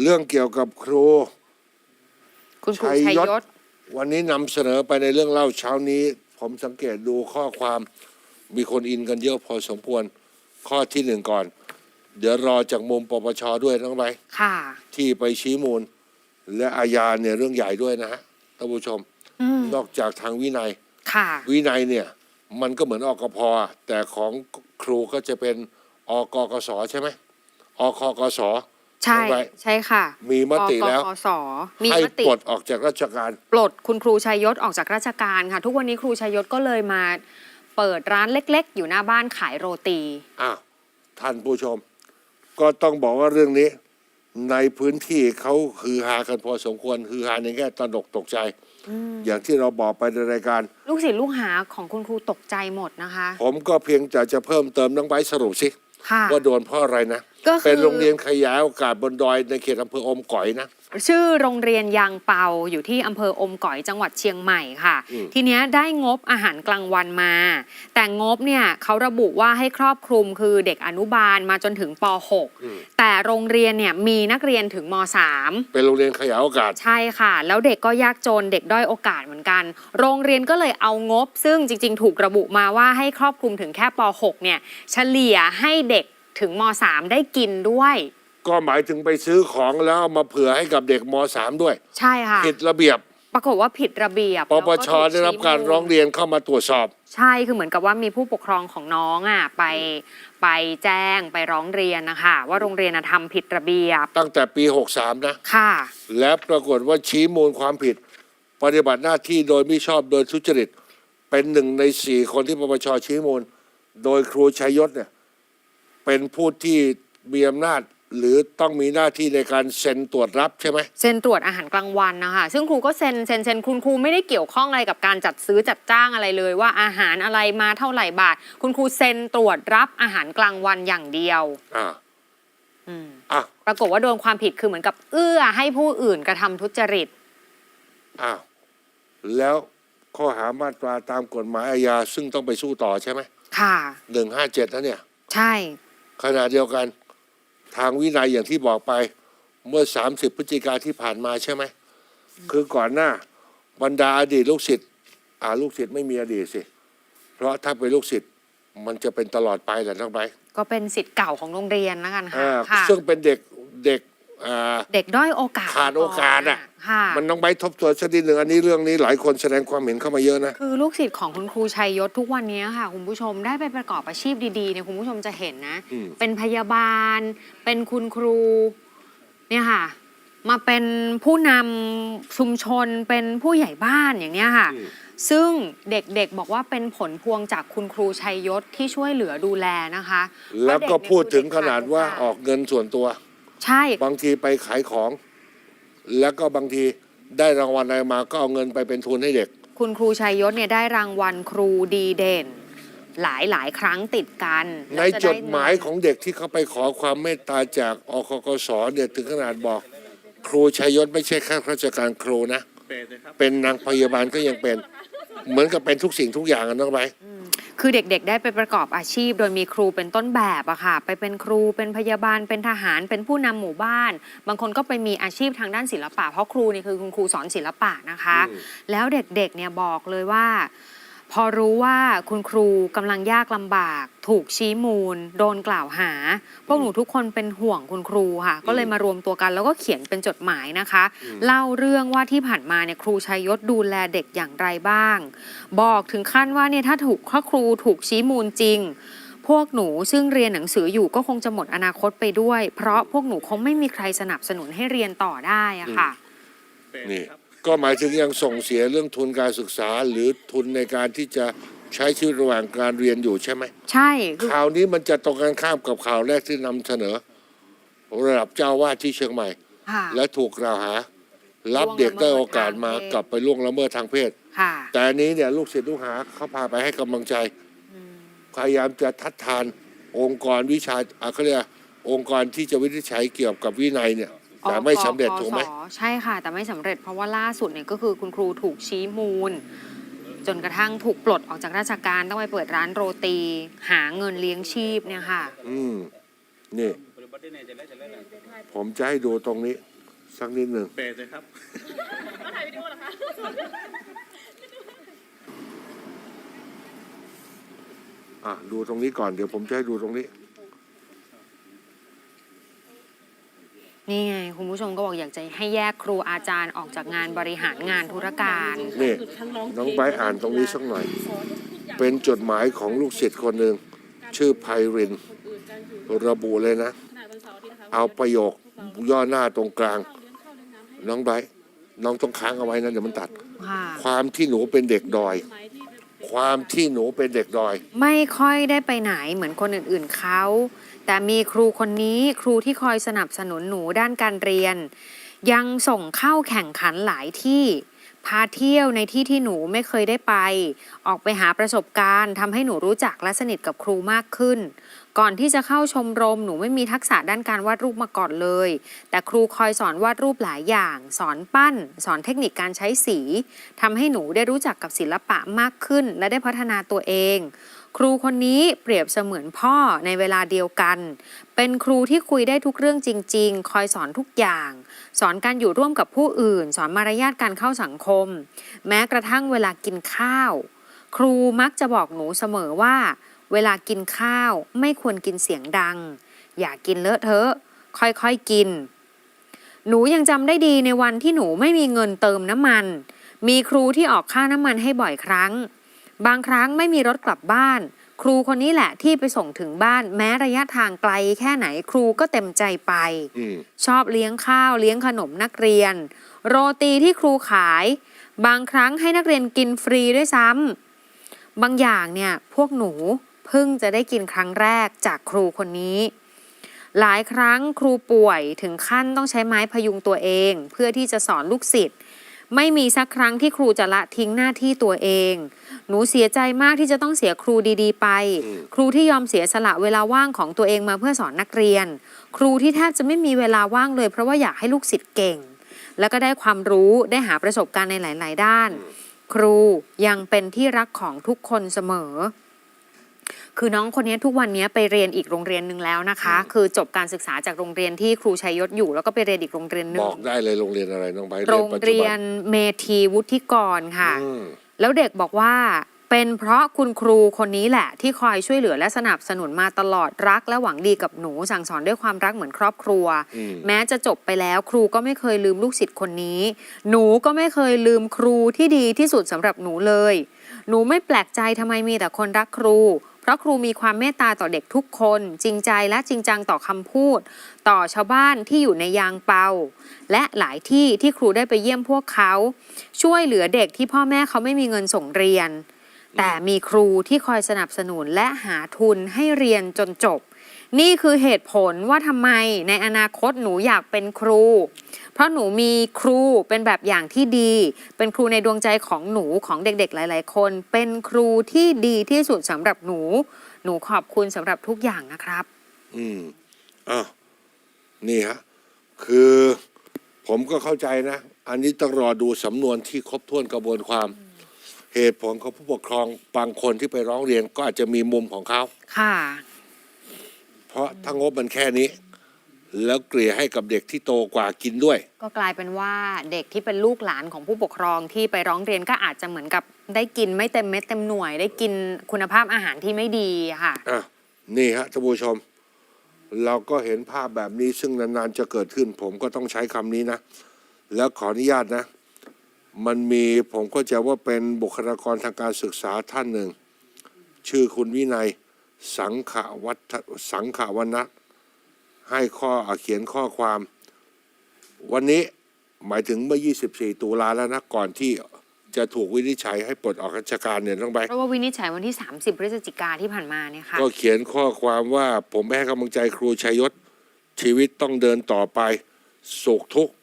เรื่องเกี่ยวกับครู คุณครูชัยชัยยศ ยศ วันนี้นำเสนอไปในเรื่องเล่าเช้านี้ ผมสังเกตดูข้อความมีคนอินกันเยอะพอสมควรข้อที่หนึ่งก่อน เดี๋ยวรอจากมุมปปชด้วยน้องไร ค่ะ ที่ไปชี้มูล และอาญาเนี่ยเรื่องใหญ่ด้วยนะฮะท่านผู้ชม อืม นอกจากทางวินัย ค่ะ วินัยเนี่ยมันก็เหมือนอกพอะแต่ของครูก็จะเป็นอกกสใช่ไหมอกกส ใช่น้องไบร์ทใช่ค่ะมีมติแล้วอกกสมีให้มติ ปลดออกจากราชการ ปลดคุณครูชัยยศออกจากราชการค่ะ ทุกวันนี้ครูชัยยศก็เลยมาเปิดร้านเล็ก ๆ อยู่หน้าบ้านขายโรตีอ้าวท่านผู้ชม ก็ต้องบอกว่าเรื่องนี้ ในพื้นที่เขาฮือฮากันพอสมควรฮือฮาในแง่ตระหนกตกใจ อย่างที่เราบอกไปในรายการ ลูกศิษย์ลูกหาของคุณครูตกใจหมดนะคะ ผมก็เพียงแต่จะเพิ่มเติมน้องไบร์ทสรุปสิ ค่ะ ว่าโดนเพราะอะไรนะ ก็คือ เป็นโรงเรียนขยายโอกาสบนดอยในเขตอำเภออมก๋อยนะ ชื่อโรงเรียนยางเปาอยู่ที่อำเภออมก๋อยจังหวัดเชียงใหม่ค่ะ อืม ทีเนี้ยได้งบอาหารกลางวันมา แต่งบเนี่ยเขาระบุว่าให้ครอบคลุมคือเด็กอนุบาลมาจนถึงป .6 แต่โรงเรียนเนี่ยมีนักเรียนถึงม .3 เป็นโรงเรียนขยายโอกาส ใช่ค่ะ แล้วเด็กก็ยากจนเด็กด้อยโอกาสเหมือนกัน โรงเรียนก็เลยเอางบ ซึ่งจริง ๆ ถูกระบุมาว่าให้ครอบคลุมถึงแค่ป .6 เนี่ย เฉลี่ยให้เด็กถึงม .3 ได้กินด้วย ก็หมายถึงไปซื้อของแล้วเอามาเผื่อให้กับเด็กม .3 ด้วยใช่ค่ะ ผิดระเบียบ ปรากฏว่าผิดระเบียบปแล้วปก็ชถูกได้รับชี้การมูลร้องเรียนเข้ามาตรวจสอบ ใช่คือเหมือนกับว่ามีผู้ปกครองของน้องอะไปไปแจ้งไปร้องเรียนนะคะว่าโรงเรียนน่ะทำผิดระเบียบตั้งแต่ปี 63 นะ ค่ะ และปรากฏว่าชี้มูลความผิด ปฏิบัติหน้าที่โดยไม่ชอบโดยทุจริต เป็นหนึ่งในสี่คนที่ปปชชี้มูล โดยครูชัยยศเนี่ยเป็นผู้ที่มีอำนาจ หรือต้องมีหน้าที่ในการเซ็นตรวจรับใช่ไหมเซ็นตรวจอาหารกลางวันนะคะซึ่งครูก็เซ็นเซ็นเซ็นคุณครูไม่ได้เกี่ยวข้องอะไรกับการจัดซื้อจัดจ้างอะไรเลยว่าอาหารอะไรมาเท่าไหร่บาท คุณครูเซ็นตรวจรับอาหารกลางวันอย่างเดียวอ่าอืมอะปรากฏว่าโดนความผิดคือเหมือนกับเอื้อให้ผู้อื่นกระทำทุจริตอ้าวแล้วข้อหามาตราตามกฎหมายอาญาซึ่งต้องไปสู้ต่อใช่ไหมค่ะหนึ่งห้าเจ็ดนะเนี่ย ใช่ขณะเดียวกัน ทางวินัยอย่างที่บอกไปเมื่อ 30 พฤศจิกาที่ผ่านมาใช่ไหม คือก่อนหน้าบรรดาอดีตลูกศิษย์อ่าลูกศิษย์ไม่มีอดีตสิ เพราะถ้าเป็นลูกศิษย์มันจะเป็นตลอดไปแหละน้องไบร์ทก็เป็นสิทธิ์เก่าของโรงเรียนแล้วกันค่ะอ่าค่ะ ซึ่งเป็นเด็กเด็ก อ่าเด็กด้อยโอกาสขาดโอกาสอะ ค่ะ มันน้องไบร์ททบทวนสักนิดหนึ่งอันนี้เรื่องนี้หลายคนแสดงความเห็นเข้ามาเยอะนะ คือลูกศิษย์ของคุณครูชัยยศทุกวันนี้ค่ะ คุณผู้ชมได้ไปประกอบอาชีพดีๆเนี่ยคุณผู้ชมจะเห็นนะ อืม เป็นพยาบาล เป็นคุณครู เนี่ยค่ะ มาเป็นผู้นำชุมชนเป็นผู้ใหญ่บ้านอย่างเนี้ยค่ะ ซึ่งเด็กๆบอกว่าเป็นผลพวงจากคุณครูชัยยศที่ช่วยเหลือดูแลนะคะแล้วก็เด็เนี่ยพูดถึงคือขนาดว่าออกเงินส่วนตัว ใช่ บางทีไปขายของ แล้วก็บางทีได้รางวัลอะไรมาก็เอาเงินไปเป็นทุนให้เด็ก คุณครูชัยยศเนี่ยได้รางวัลครูดีเด่น หลายหลายๆครั้งติดกันในแล้วะจไดหมายของเด็กที่เขาไปขอความเมตตาจากอคกสเนี่ยถึงขนาดบอก ครูชัยยศไม่ใช่ข้าราชการครูนะ เป็นนางพยาบาลก็ยังเป็น เหมือนกับเป็นทุกสิ่งทุกอย่างอะน้องไบร์ท คือเด็กๆ ได้ไปประกอบอาชีพ โดยมีครูเป็นต้นแบบอะค่ะ ไปเป็นครูเป็นพยาบาลเป็นทหารเป็นผู้นำหมู่บ้าน บางคนก็ไปมีอาชีพทางด้านศิลปะ เพราะครูนี่คือคุณครูสอนศิลปะนะคะ แล้วเด็กๆเนี่ยบอกเลยว่า พอรู้ว่าคุณครูกำลังยากลำบาก ถูกชี้มูล โดนกล่าวหา พวกหนูทุกคนเป็นห่วงคุณครูค่ะ ก็เลยมารวมตัวกันแล้วก็เขียนเป็นจดหมายนะคะ เล่าเรื่องว่าที่ผ่านมาเนี่ยครูชัยยศดูแลเด็กอย่างไรบ้าง บอกถึงขั้นว่าเนี่ยถ้าถูกถ้าครูถูกชี้มูลจริง พวกหนูซึ่งเรียนหนังสืออยู่ก็คงจะหมดอนาคตไปด้วย เพราะพวกหนูคงไม่มีใครสนับสนุนให้เรียนต่อได้อะค่ะ นี่ ก็หมายถึงยังส่งเสียเรื่องทุนการศึกษา หรือทุนในการที่จะใช้ชีวิตระหว่างการเรียนอยู่ใช่ไหมใช่คือข่าวนี้มันจะตรงกันข้ามกับข่าวแรกที่นำเสนอ ระดับเจ้าวาดที่เชียงใหม่ ค่ะ และถูกกล่าวหา รับเด็กได้โอกาสมาล่วงละเมิดทางเพศ กลับไปล่วงละเมิดทางเพศ ค่ะแต่อันนี้เนี่ยลูกศิษย์ลูกหาเขาพาไปให้กำลังใจพยายามจะทัดทานองค์กรวิชาอะเขาเรียกองค์กรที่จะวินิจฉัยเกี่ยวกับวินัยเนี่ย แต่ไม่สำเร็จอกถูกไหมสใช่ค่ะ แต่ไม่สำเร็จเพราะว่าล่าสุดเนี่ยก็คือคุณครูถูกชี้มูล จนกระทั่งถูกปลดออกจากราชการต้องไปเปิดร้านโรตี หาเงินเลี้ยงชีพเนี่ยค่ะ อืมนี่ ผมจะให้ดูตรงนี้ สักนิดหนึ่งเปรตเลยครับอะดูตรงนี้ก่อนเดี๋ยวผมจะให้ดูตรงนี้ นี่ไง คุณผู้ชมก็บอกอยากจะให้แยกครูอาจารย์ออกจากงานบริหารงานธุรการ นี่น้องไบร์ทอ่านตรงนี้สักหน่อย เป็นจดหมายของลูกศิษย์คนหนึ่งชื่อไพริน ระบุเลยนะ เอาประโยคย่อหน้าตรงกลาง น้องไบร์ทน้องต้องค้างเอาไว้นะเดี๋ยวมันตัดค่ะความที่หนูเป็นเด็กดอย ความที่หนูเป็นเด็กดอย ไม่ค่อยได้ไปไหนเหมือนคนอื่นๆเขา แต่มีครูคนนี้ครูที่คอยสนับสนุนหนูด้านการเรียน ยังส่งเข้าแข่งขันหลายที่พาเที่ยวในที่ที่หนูไม่เคยได้ไป ออกไปหาประสบการณ์ทำให้หนูรู้จักและสนิทกับครูมากขึ้น ก่อนที่จะเข้าชมรมหนูไม่มีทักษะด้านการวาดรูปมาก่อนเลย แต่ครูคอยสอนวาดรูปหลายอย่าง สอนปั้น สอนเทคนิคการใช้สีทำให้หนูได้รู้จักกับศิลปะมากขึ้น และได้พัฒนาตัวเอง ครูคนนี้เปรียบเสมือนพ่อในเวลาเดียวกัน เป็นครูที่คุยได้ทุกเรื่องจริง ๆ คอยสอนทุกอย่าง สอนการอยู่ร่วมกับผู้อื่น สอนมารยาทการเข้าสังคม แม้กระทั่งเวลากินข้าว ครูมักจะบอกหนูเสมอว่า เวลากินข้าวไม่ควรกินเสียงดัง อย่ากินเลอะเทอะ ค่อยๆกิน หนูยังจำได้ดีในวันที่หนูไม่มีเงินเติมน้ำมัน มีครูที่ออกค่าน้ำมันให้บ่อยครั้ง บางครั้งไม่มีรถกลับบ้าน ครูคนนี้แหละที่ไปส่งถึงบ้าน แม้ระยะทางไกลแค่ไหนครูก็เต็มใจไป อืมชอบเลี้ยงข้าวเลี้ยงขนมนักเรียน โรตีที่ครูขาย บางครั้งให้นักเรียนกินฟรีด้วยซ้ำบางอย่างเนี่ยพวกหนูเพิ่งจะได้กินครั้งแรกจากครูคนนี้ หลายครั้งครูป่วยถึงขั้นต้องใช้ไม้พยุงตัวเอง เพื่อที่จะสอนลูกศิษย์ ไม่มีสักครั้งที่ครูจะละทิ้งหน้าที่ตัวเอง หนูเสียใจมากที่จะต้องเสียครูดีๆ ไป ครูที่ยอมเสียสละเวลาว่างของตัวเองมาเพื่อสอนนักเรียน ครูที่แทบจะไม่มีเวลาว่างเลย เพราะว่าอยากให้ลูกศิษย์เก่ง แล้วก็ได้ความรู้ได้หาประสบการณ์ในหลาย ๆ ด้าน ครูยังเป็นที่รักของทุกคนเสมอ คือน้องคนนี้ทุกวันนี้ไปเรียนอีกโรงเรียนหนึ่งแล้วนะคะ คือจบการศึกษาจากโรงเรียนที่ครูชัยยศอยู่ แล้วก็ไปเรียนอีกโรงเรียนหนึ่บงอกได้เลยโรงเรียนอะไรน้องไบร์ทโรงปัจจุเรียบันเมธีวุฒิกรค่ะ อืมแล้วเด็กบอกว่าเป็นเพราะคุณครูคนนี้แหละ ที่คอยช่วยเหลือและสนับสนุนมาตลอดรักและหวังดีกับหนูสั่งสอนด้วยความรักเหมือนครอบครัว อืมแม้จะจบไปแล้วครูก็ไม่เคยลืมลูกศิษย์คนนี้ หนูก็ไม่เคยลืมครูที่ดีที่สุดสำหรับหนูเลย หนูไม่แปลกใจทำไมมีแต่คนรักครู เพราะครูมีความเมตตาต่อเด็กทุกคน จริงใจและจริงจังต่อคำพูด ต่อชาวบ้านที่อยู่ในยางเปา และหลายที่ที่ครูได้ไปเยี่ยมพวกเขา ช่วยเหลือเด็กที่พ่อแม่เขาไม่มีเงินส่งเรียน แต่มีครูที่คอยสนับสนุนและหาทุนให้เรียนจนจบ นี่คือเหตุผลว่าทำไมในอนาคตหนูอยากเป็นครู เพราะหนูมีครูเป็นแบบอย่างที่ดี เป็นครูในดวงใจของหนูของเด็กๆ หลายๆ คน เป็นครูที่ดีที่สุดสำหรับหนู หนูขอบคุณสำหรับทุกอย่างนะครับ อืมอ้าวนี่ฮะ คือผมก็เข้าใจนะ อันนี้ต้องรอดูสำนวนที่ครบถ้วนกระบวนความ เหตุผลของผู้ปกครองบางคนที่ไปร้องเรียนก็อาจจะมีมุมของเขาค่ะ เพราะถ้างบมันแค่นี้ แล้วเกลี่ยให้กับเด็กที่โตกว่ากินด้วย ก็กลายเป็นว่าเด็กที่เป็นลูกหลานของผู้ปกครองที่ไปร้องเรียนก็อาจจะเหมือนกับได้กินไม่เต็มเม็ดเต็มหน่วย ได้กินคุณภาพอาหารที่ไม่ดีค่ะ อะ นี่ฮะท่านผู้ชม เราก็เห็นภาพแบบนี้ซึ่งนานๆจะเกิดขึ้น ผมก็ต้องใช้คำนี้นะ แล้วขออนุญาตนะ มันมีผมก็จะว่าเป็นบุคลากรทางการศึกษาท่านหนึ่ง ชื่อคุณวินัย สังขวัฒสังขวรรณะให้ข้อเขียนข้อความ วันนี้หมายถึงเมื่อ 24 ตุลาแล้วนะ ก่อนที่จะถูกวินิจฉัยให้ปลดออกราชการเนี่ยต้องไปเพราะว่าวินิจฉัยวันที่ 30 พฤศจิกาที่ผ่านมาเนี่ยค่ะก็เขียนข้อความว่าผมไม่ให้กำลังใจครูชัยยศ ชีวิตต้องเดินต่อไปสุขทุกข์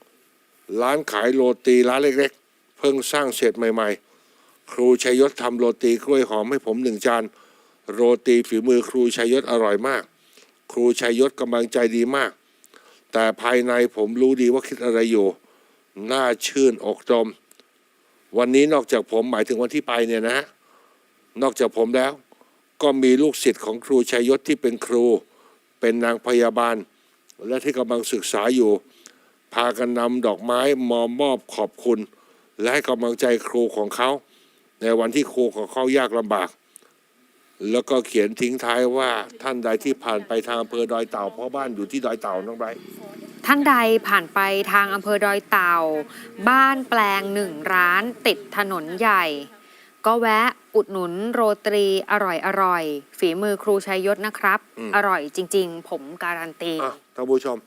ร้านขายโรตีร้านเล็กๆ เพิ่งสร้างเสร็จใหม่ ๆ ครูชัยยศทำโรตีกล้วยหอมให้ผมหนึ่งจาน โรตีฝีมือครูชัยยศอร่อยมาก ครูชัยยศกำลังใจดีมาก แต่ภายในผมรู้ดีว่าคิดอะไรอยู่ น่าชื่นอกจม วันนี้นอกจากผมหมายถึงวันที่ไปเนี่ยนะฮะนอกจากผมแล้ว ก็มีลูกศิษย์ของครูชัยยศที่เป็นครู เป็นนางพยาบาล และที่กำลังศึกษาอยู่ พากันนำดอกไม้มอมอบขอบคุณ และให้กำลังใจครูของเขา ในวันที่ครูของเขายากลำบาก แล้วก็เขียนทิ้งท้ายว่าท่านใดที่ผ่านไปทางอำเภอดอยเต่าเพราะบ้านอยู่ที่ดอยเต่าน้องไบรท์ท่านใดผ่านไปทางอำเภอดอยเต่า บ้านแปลงหนึ่งร้านติดถนนใหญ่ ก็แวะอุดหนุนโรตรีอร่อยอร่อย ฝีมือครูชัยยศนะครับ อร่อยจริง ๆ ผมการันตี อะท่านผู้ชม